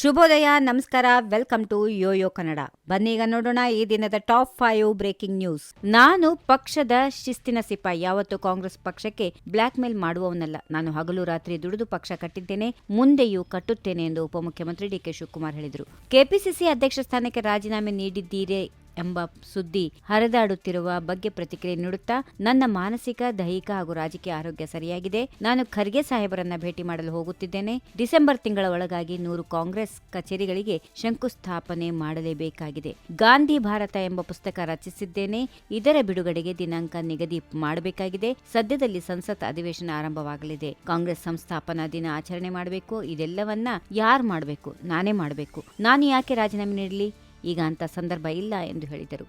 ಶುಭೋದಯ, ನಮಸ್ಕಾರ, welcome to YoYo Kannada. ಬನ್ನೀಗ ನೋಡೋಣ ಈ ದಿನದ ಟಾಪ್ ಫೈವ್ ಬ್ರೇಕಿಂಗ್ ನ್ಯೂಸ್. ನಾನು ಪಕ್ಷದ ಶಿಸ್ತಿನ ಸಿಪಾಯಿ, ಯಾವತ್ತು ಕಾಂಗ್ರೆಸ್ ಪಕ್ಷಕ್ಕೆ ಬ್ಲಾಕ್ ಮೇಲ್ ಮಾಡುವವನಲ್ಲ. ನಾನು ಹಗಲು ರಾತ್ರಿ ದುಡಿದು ಪಕ್ಷ ಕಟ್ಟಿದ್ದೇನೆ, ಮುಂದೆಯೂ ಕಟ್ಟುತ್ತೇನೆ ಎಂದು ಉಪಮುಖ್ಯಮಂತ್ರಿ ಡಿಕೆ ಶಿವಕುಮಾರ್ ಹೇಳಿದರು. ಕೆಪಿಸಿಸಿ ಅಧ್ಯಕ್ಷ ಸ್ಥಾನಕ್ಕೆ ರಾಜೀನಾಮೆ ನೀಡಿದ್ದೀರೇ ಎಂಬ ಸುದ್ದಿ ಹರಿದಾಡುತ್ತಿರುವ ಬಗ್ಗೆ ಪ್ರತಿಕ್ರಿಯೆ ನೀಡುತ್ತಾ, ನನ್ನ ಮಾನಸಿಕ, ದೈಹಿಕ ಹಾಗೂ ರಾಜಕೀಯ ಆರೋಗ್ಯ ಸರಿಯಾಗಿದೆ. ನಾನು ಖರ್ಗೆ ಸಾಹೇಬರನ್ನ ಭೇಟಿ ಮಾಡಲು ಹೋಗುತ್ತಿದ್ದೇನೆ. ಡಿಸೆಂಬರ್ ತಿಂಗಳ ಒಳಗಾಗಿ ನೂರು ಕಾಂಗ್ರೆಸ್ ಕಚೇರಿಗಳಿಗೆ ಶಂಕುಸ್ಥಾಪನೆ ಮಾಡಲೇಬೇಕಾಗಿದೆ. ಗಾಂಧಿ ಭಾರತ ಎಂಬ ಪುಸ್ತಕ ರಚಿಸಿದ್ದೇನೆ. ಇದರ ಬಿಡುಗಡೆಗೆ ದಿನಾಂಕ ನಿಗದಿ ಮಾಡಬೇಕಾಗಿದೆ. ಸದ್ಯದಲ್ಲಿ ಸಂಸತ್ ಅಧಿವೇಶನ ಆರಂಭವಾಗಲಿದೆ. ಕಾಂಗ್ರೆಸ್ ಸಂಸ್ಥಾಪನಾ ದಿನ ಆಚರಣೆ ಮಾಡಬೇಕು. ಇದೆಲ್ಲವನ್ನ ಯಾರು ಮಾಡಬೇಕು? ನಾನೇ ಮಾಡಬೇಕು. ನಾನು ಯಾಕೆ ರಾಜೀನಾಮೆ ನೀಡಲಿ? ಈಗ ಅಂತ ಸಂದರ್ಭ ಇಲ್ಲ ಎಂದು ಹೇಳಿದರು.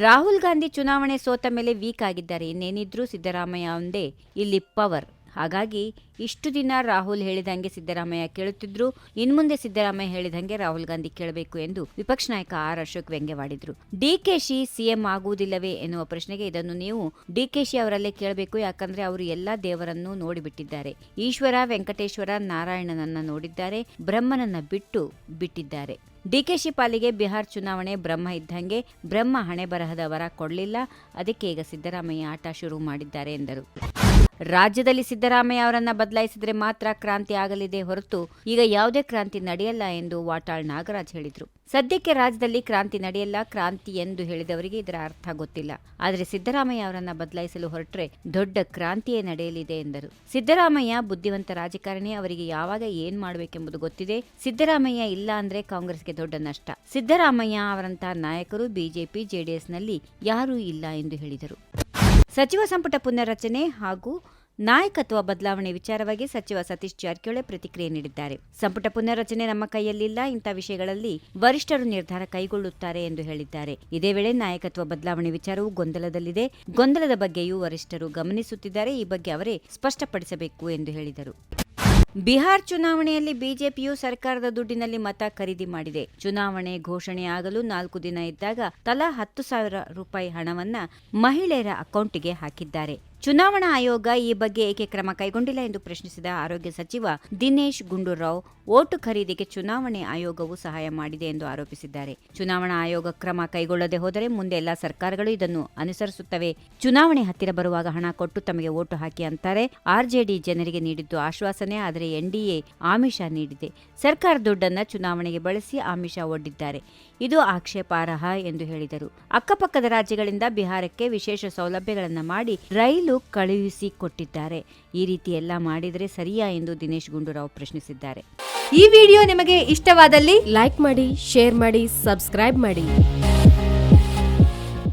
ರಾಹುಲ್ ಗಾಂಧಿ ಚುನಾವಣೆ ಸೋತ ಮೇಲೆ ವೀಕ್ ಆಗಿದ್ದಾರೆ. ಇನ್ನೇನಿದ್ರೂ ಸಿದ್ದರಾಮಯ್ಯ ಒಂದೇ ಇಲ್ಲಿ ಪವರ್. ಹಾಗಾಗಿ ಇಷ್ಟು ದಿನ ರಾಹುಲ್ ಹೇಳಿದಂಗೆ ಸಿದ್ದರಾಮಯ್ಯ ಕೇಳುತ್ತಿದ್ರು. ಇನ್ಮುಂದೆ ಸಿದ್ದರಾಮಯ್ಯ ಹೇಳಿದಂಗೆ ರಾಹುಲ್ ಗಾಂಧಿ ಕೇಳಬೇಕು ಎಂದು ವಿಪಕ್ಷ ನಾಯಕ ಆರ್ ಅಶೋಕ್ ವ್ಯಂಗ್ಯವಾಡಿದ್ರು. ಡಿಕೆಶಿ ಸಿಎಂ ಆಗುವುದಿಲ್ಲವೇ ಎನ್ನುವ ಪ್ರಶ್ನೆಗೆ ಇದನ್ನು ನೀವು ಡಿಕೆಶಿ ಅವರಲ್ಲೇ ಕೇಳಬೇಕು. ಯಾಕಂದ್ರೆ ಅವರು ಎಲ್ಲಾ ದೇವರನ್ನು ನೋಡಿಬಿಟ್ಟಿದ್ದಾರೆ. ಈಶ್ವರ, ವೆಂಕಟೇಶ್ವರ, ನಾರಾಯಣನನ್ನ ನೋಡಿದ್ದಾರೆ. ಬ್ರಹ್ಮನನ್ನ ಬಿಟ್ಟು ಬಿಟ್ಟಿದ್ದಾರೆ. ಡಿಕೆಶಿ ಪಾಲಿಗೆ ಬಿಹಾರ್ ಚುನಾವಣೆ ಬ್ರಹ್ಮ ಇದ್ದಂಗೆ ಬ್ರಹ್ಮ ಹಣೆ ಬರಹದ ವರ ಕೊಡಲಿಲ್ಲ. ಅದಕ್ಕೆ ಈಗ ಸಿದ್ದರಾಮಯ್ಯ ಆಟ ಶುರು ಮಾಡಿದ್ದಾರೆ ಎಂದರು. ರಾಜ್ಯದಲ್ಲಿ ಸಿದ್ದರಾಮಯ್ಯ ಅವರನ್ನ ಬದಲಾಯಿಸಿದ್ರೆ ಮಾತ್ರ ಕ್ರಾಂತಿ ಆಗಲಿದೆ ಹೊರತು ಈಗ ಯಾವುದೇ ಕ್ರಾಂತಿ ನಡೆಯಲ್ಲ ಎಂದು ವಾಟಾಳ್ ನಾಗರಾಜ್ ಹೇಳಿದ್ರು. ಸದ್ಯಕ್ಕೆ ರಾಜ್ಯದಲ್ಲಿ ಕ್ರಾಂತಿ ನಡೆಯಲ್ಲ, ಕ್ರಾಂತಿ ಎಂದು ಹೇಳಿದವರಿಗೆ ಇದರ ಅರ್ಥ ಗೊತ್ತಿಲ್ಲ. ಆದರೆ ಸಿದ್ದರಾಮಯ್ಯ ಅವರನ್ನ ಬದಲಾಯಿಸಲು ಹೊರಟ್ರೆ ದೊಡ್ಡ ಕ್ರಾಂತಿಯೇ ನಡೆಯಲಿದೆ ಎಂದರು. ಸಿದ್ದರಾಮಯ್ಯ ಬುದ್ಧಿವಂತ ರಾಜಕಾರಣಿ, ಅವರಿಗೆ ಯಾವಾಗ ಏನ್ ಮಾಡಬೇಕೆಂಬುದು ಗೊತ್ತಿದೆ. ಸಿದ್ದರಾಮಯ್ಯ ಇಲ್ಲ ಅಂದ್ರೆ ಕಾಂಗ್ರೆಸ್ಗೆ ದೊಡ್ಡ ನಷ್ಟ. ಸಿದ್ದರಾಮಯ್ಯ ಅವರಂತಹ ನಾಯಕರು ಬಿಜೆಪಿ, ಜೆಡಿಎಸ್ನಲ್ಲಿ ಯಾರೂ ಇಲ್ಲ ಎಂದು ಹೇಳಿದರು. ಸಚಿವ ಸಂಪುಟ ಪುನರ್ರಚನೆ ಹಾಗೂ ನಾಯಕತ್ವ ಬದಲಾವಣೆ ವಿಚಾರವಾಗಿ ಸಚಿವ ಸತೀಶ್ ಜಾರಕಿಹೊಳಿ ಪ್ರತಿಕ್ರಿಯೆ ನೀಡಿದ್ದಾರೆ. ಸಂಪುಟ ಪುನರ್ರಚನೆ ನಮ್ಮ ಕೈಯಲ್ಲಿಲ್ಲ. ಇಂಥ ವಿಷಯಗಳಲ್ಲಿ ವರಿಷ್ಠರು ನಿರ್ಧಾರ ಕೈಗೊಳ್ಳುತ್ತಾರೆ ಎಂದು ಹೇಳಿದ್ದಾರೆ. ಇದೇ ವೇಳೆ ನಾಯಕತ್ವ ಬದಲಾವಣೆ ವಿಚಾರವು ಗೊಂದಲದಲ್ಲಿದೆ. ಗೊಂದಲದ ಬಗ್ಗೆಯೂ ವರಿಷ್ಠರು ಗಮನಿಸುತ್ತಿದ್ದಾರೆ. ಈ ಬಗ್ಗೆ ಅವರೇ ಸ್ಪಷ್ಟಪಡಿಸಬೇಕು ಎಂದು ಹೇಳಿದರು. ಬಿಹಾರ್ ಚುನಾವಣೆಯಲ್ಲಿ ಬಿಜೆಪಿಯು ಸರ್ಕಾರದ ದುಡ್ಡಿನಲ್ಲಿ ಮತ ಖರೀದಿ ಮಾಡಿದೆ. ಚುನಾವಣೆ ಘೋಷಣೆ ಆಗಲು ನಾಲ್ಕು ದಿನ ಇದ್ದಾಗ ತಲಾ ಹತ್ತು ಸಾವಿರ ರೂಪಾಯಿ ಹಣವನ್ನ ಮಹಿಳೆಯರ ಅಕೌಂಟಿಗೆ ಹಾಕಿದ್ದಾರೆ. ಚುನಾವಣಾ ಆಯೋಗ ಈ ಬಗ್ಗೆ ಏಕೆ ಕ್ರಮ ಕೈಗೊಂಡಿಲ್ಲ ಎಂದು ಪ್ರಶ್ನಿಸಿದ ಆರೋಗ್ಯ ಸಚಿವ ದಿನೇಶ್ ಗುಂಡೂರಾವ್, ಓಟು ಖರೀದಿಗೆ ಚುನಾವಣೆ ಆಯೋಗವು ಸಹಾಯ ಮಾಡಿದೆ ಎಂದು ಆರೋಪಿಸಿದ್ದಾರೆ. ಚುನಾವಣಾ ಆಯೋಗ ಕ್ರಮ ಕೈಗೊಳ್ಳದೆ ಹೋದರೆ ಮುಂದೆ ಎಲ್ಲಾ ಸರ್ಕಾರಗಳು ಇದನ್ನು ಅನುಸರಿಸುತ್ತವೆ. ಚುನಾವಣೆ ಹತ್ತಿರ ಬರುವಾಗ ಹಣ ಕೊಟ್ಟು ತಮಗೆ ಓಟು ಹಾಕಿ ಅಂತಾರೆ. ಆರ್ಜೆಡಿ ಜನರಿಗೆ ನೀಡಿದ್ದು ಆಶ್ವಾಸನೆ, ಆದರೆ ಎನ್ಡಿಎ ಆಮಿಷ ನೀಡಿದೆ. ಸರ್ಕಾರ ದುಡ್ಡನ್ನ ಚುನಾವಣೆಗೆ ಬಳಸಿ ಆಮಿಷ ಒಡ್ಡಿದ್ದಾರೆ. ಇದು ಆಕ್ಷೇಪಾರ್ಹ ಎಂದು ಹೇಳಿದರು. ಅಕ್ಕಪಕ್ಕದ ರಾಜ್ಯಗಳಿಂದ ಬಿಹಾರಕ್ಕೆ ವಿಶೇಷ ಸೌಲಭ್ಯಗಳನ್ನು ಮಾಡಿ ರೈಲು ಕಳುಹಿಸಿಕೊಟ್ಟಿದ್ದಾರೆ ಈ ರೀತಿ ಎಲ್ಲ ಮಾಡಿದರೆ ಸರಿಯಾ ಎಂದು ದಿನೇಶ್ ಗುಂಡೂರಾವ್ ಪ್ರಶ್ನಿಸಿದ್ದಾರೆ. ಈ ವಿಡಿಯೋ ನಿಮಗೆ ಇಷ್ಟವಾದಲ್ಲಿ ಲೈಕ್ ಮಾಡಿ, ಶೇರ್ ಮಾಡಿ, ಸಬ್ಸ್ಕ್ರೈಬ್ ಮಾಡಿ.